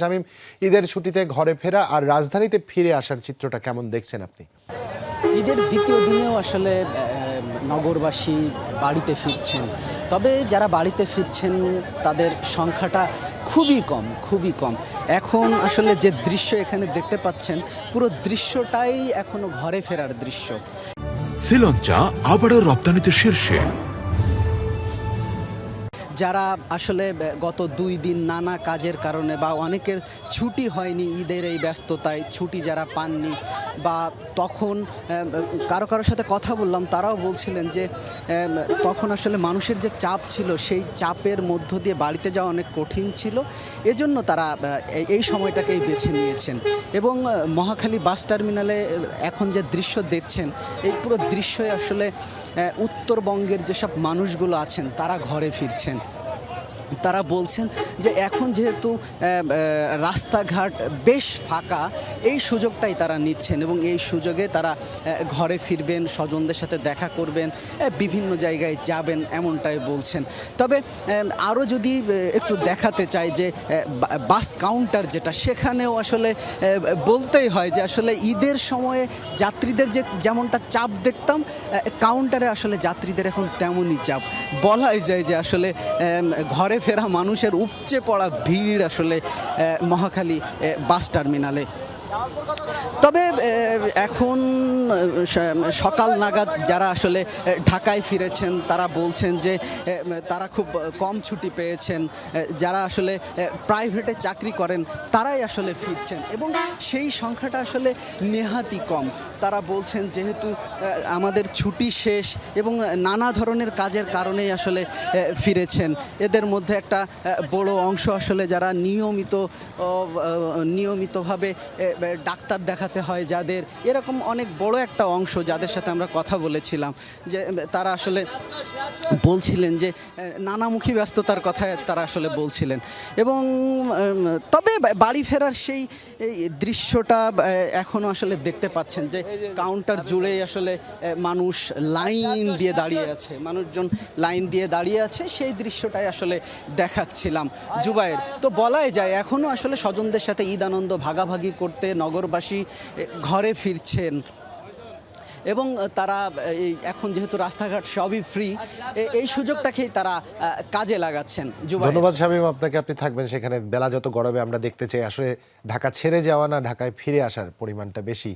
শামীম ঈদের ছুটিতে ঘরে ফেরা আর রাজধানীতে ফিরে আসার চিত্রটা কেমন দেখছেন আপনি? ঈদের দ্বিতীয় দিনেও আসলে নগরবাসী বাড়িতে ফিরছেন। তবে যারা বাড়িতে ফিরছেন তাদের সংখ্যাটা খুবই কম খুবই কম। এখন আসলে যে দৃশ্য এখানে দেখতে পাচ্ছেন পুরো দৃশ্যটাই এখনও ঘরে ফেরার দৃশ্য। শ্রীলঞ্চা আবারও রপ্তানিতে শীর্ষে। যারা আসলে গত দুই দিন নানা কাজের কারণে বা অনেকের ছুটি হয়নি ঈদের এই ব্যস্ততায়, ছুটি যারা পাননি বা তখন কারও কারোর সাথে কথা বললাম, তারাও বলছিলেন যে তখন আসলে মানুষের যে চাপ ছিল, সেই চাপের মধ্য দিয়ে বাড়িতে যাওয়া অনেক কঠিন ছিল। এজন্য তারা এই- সময়টাকেই বেছে নিয়েছেন। এবং মহাখালী বাস টার্মিনালে এখন যে দৃশ্য দেখছেন, এই পুরো দৃশ্যই আসলে উত্তরবঙ্গের যেসব মানুষগুলো আছেন, তারা ঘরে ফিরছেন। তারা বলছেন যে এখন যেহেতু রাস্তাঘাট বেশ ফাঁকা এই সুযোগটাই তারা নিচ্ছেন এবং এই সুযোগে তারা ঘরে ফিরবেন স্বজনদের সাথে দেখা করবেন বিভিন্ন জায়গায় যাবেন এমনটাই বলছেন। তবে আরও যদি একটু দেখাতে চাই যে বাস কাউন্টার যেটা সেখানেও আসলে বলতেই হয় যে আসলে ঈদের সময়ে যাত্রীদের যে যেমনটা চাপ দেখতাম কাউন্টারে আসলে যাত্রীদের এখন তেমনই চাপ। বলাই যায় যে আসলে আম, ঘরে ফেরা মানুষের উপচে পড়া ভিড় আসলে মহাখালী বাস টার্মিনালে। তবে এখন সকাল নাগাদ যারা আসলে ঢাকায় ফিরেছেন, তারা বলছেন যে তারা খুব কম ছুটি পেয়েছেন যারা আসলে প্রাইভেটে চাকরি করেন, তারাই আসলে ফিরছেন। এবং সেই সংখ্যাটা আসলে নেহাতি কম। তারা বলছেন যেহেতু আমাদের ছুটি শেষ এবং নানা ধরনের কাজের কারণেই আসলে ফিরেছেন। এদের মধ্যে একটা বড় অংশ আসলে যারা নিয়মিত নিয়মিতভাবে ডাক্তার দেখাতে হয় যাদের, এরকম অনেক বড় একটা অংশ যাদের সাথে আমরা কথা বলেছিলাম, যে তারা আসলে বলছিলেন যে, নানামুখী ব্যস্ততার কথা তারা আসলে বলছিলেন। এবং তবে বাড়ি ফেরার সেই দৃশ্যটা এখনও আসলে দেখতে পাচ্ছেন যে, কাউন্টার জুড়েই আসলে মানুষ লাইন দিয়ে দাঁড়িয়ে আছে, মানুষজন লাইন দিয়ে দাঁড়িয়ে আছে, সেই দৃশ্যটাই আসলে দেখাচ্ছিলাম। জুবাইর তো বলাই যায় এখনও আসলে স্বজনদের সাথে ঈদ আনন্দ ভাগাভাগি করতে নগরবাসী ঘরে ফিরছেন। এবং তারা এখন যেহেতু রাস্তাঘাট সবই ফ্রি এই সুযোগটাকেই তারা কাজে লাগাচ্ছেন। ধন্যবাদ শামীম, আপনাকে আপনি থাকবেন সেখানে। বেলা যত গরমে আমরা দেখতে চাই, আসলে ঢাকা ছেড়ে যাওয়া না, ঢাকায় ফিরে আসার পরিমাণটা বেশি।